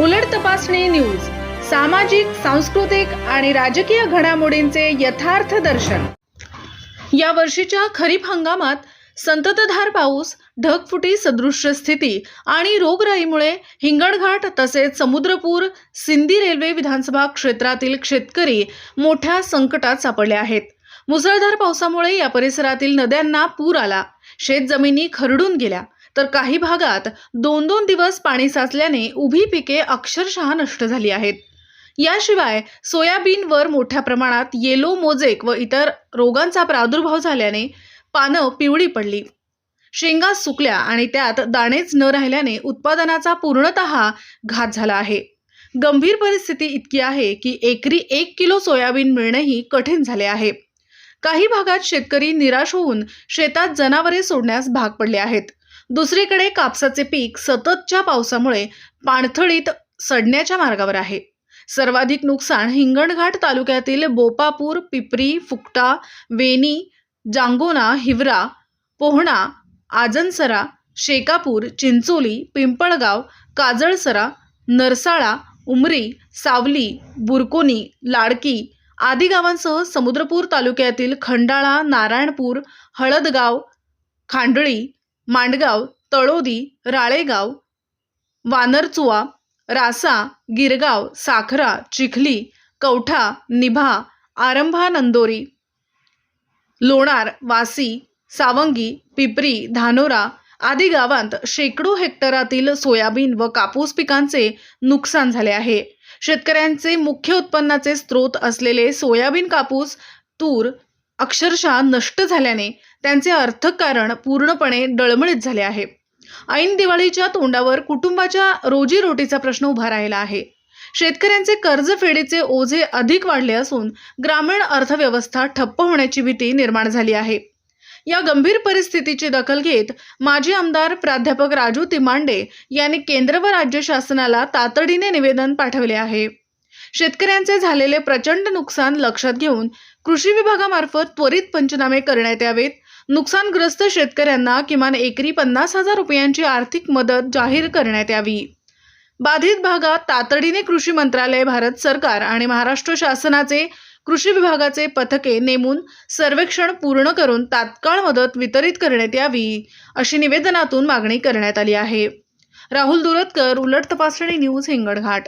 उलट तपासणी न्यूज सामाजिक सांस्कृतिक आणि राजकीय घडामोडींचे यथार्थ दर्शन. या वर्षीच्या खरीप हंगामात संततधार पाऊस ढगफुटी सदृश्य स्थिती आणि रोगराईमुळे हिंगणघाट तसेच समुद्रपूर सिंधी रेल्वे विधानसभा क्षेत्रातील शेतकरी मोठ्या संकटात सापडले आहेत. मुसळधार पावसामुळे या परिसरातील नद्यांना पूर आला. शेतजमिनी खरडून गेल्या. तर काही भागात दोन दोन दिवस पाणी साचल्याने उभी पिके अक्षरशः नष्ट झाली आहेत. याशिवाय सोयाबीनवर मोठ्या प्रमाणात येलो मोजेक व इतर रोगांचा प्रादुर्भाव झाल्याने पानं पिवळी पडली. शेंगा सुकल्या आणि त्यात दाणेच न राहिल्याने उत्पादनाचा पूर्णतः घात झाला आहे. गंभीर परिस्थिती इतकी आहे की एकरी एक किलो सोयाबीन मिळणेही कठीण झाले आहे. काही भागात शेतकरी निराश होऊन शेतात जनावरे सोडण्यास भाग पडले आहेत. दुसरीकडे कापसाचे पीक सततच्या पावसामुळे पाणथळीत सडण्याच्या मार्गावर आहे. सर्वाधिक नुकसान हिंगणघाट तालुक्यातील बोपापूर पिपरी फुकटा वेणी जांगोना हिवरा पोहणा आजनसरा शेकापूर चिंचोली पिंपळगाव काजळसरा नरसाळा उमरी सावली बुरकोनी लाडकी आदी गावांसह समुद्रपूर तालुक्यातील खंडाळा नारायणपूर हळदगाव खांडळी मांडगाव तळोदी राळेगाव वानरचुवा रासा गिरगाव साखरा चिखली कवठा निभा आरंभा नंदोरी लोणार वासी सावंगी पिपरी धानोरा आदी गावांत शेकडो हेक्टरातील सोयाबीन व कापूस पिकांचे नुकसान झाले आहे. शेतकऱ्यांचे मुख्य उत्पन्नाचे स्रोत असलेले सोयाबीन कापूस तूर अक्षरशः नष्ट झाल्याने त्यांचे अर्थकारण पूर्णपणे डळमळीत झाले आहे. ऐन दिवाळीच्या तोंडावर कुटुंबाच्या रोजीरोटीचा प्रश्न उभा राहिला आहे. शेतकऱ्यांचे कर्जफेडीचे ओझे अधिक वाढले असून ग्रामीण अर्थव्यवस्था ठप्प होण्याची भीती निर्माण झाली आहे. या गंभीर परिस्थितीची दखल घेत माजी आमदार प्राध्यापक राजू तिमांडे यांनी केंद्र व राज्य शासनाला तातडीने निवेदन पाठवले आहे. शेतकऱ्यांचे झालेले प्रचंड नुकसान लक्षात घेऊन कृषी विभागामार्फत त्वरित पंचनामे करण्यात यावेत. नुकसानग्रस्त शेतकऱ्यांना किमान एकरी पन्नास हजार रुपयांची आर्थिक मदत जाहीर करण्यात यावी. बाधित भागात तातडीने कृषी मंत्रालय भारत सरकार आणि महाराष्ट्र शासनाचे कृषी विभागाचे पथके नेमून सर्वेक्षण पूर्ण करून तात्काळ मदत वितरित करण्यात यावी अशी निवेदनातून मागणी करण्यात आली आहे. राहुल दुरतकर उलट तपासणी न्यूज हिंगणघाट.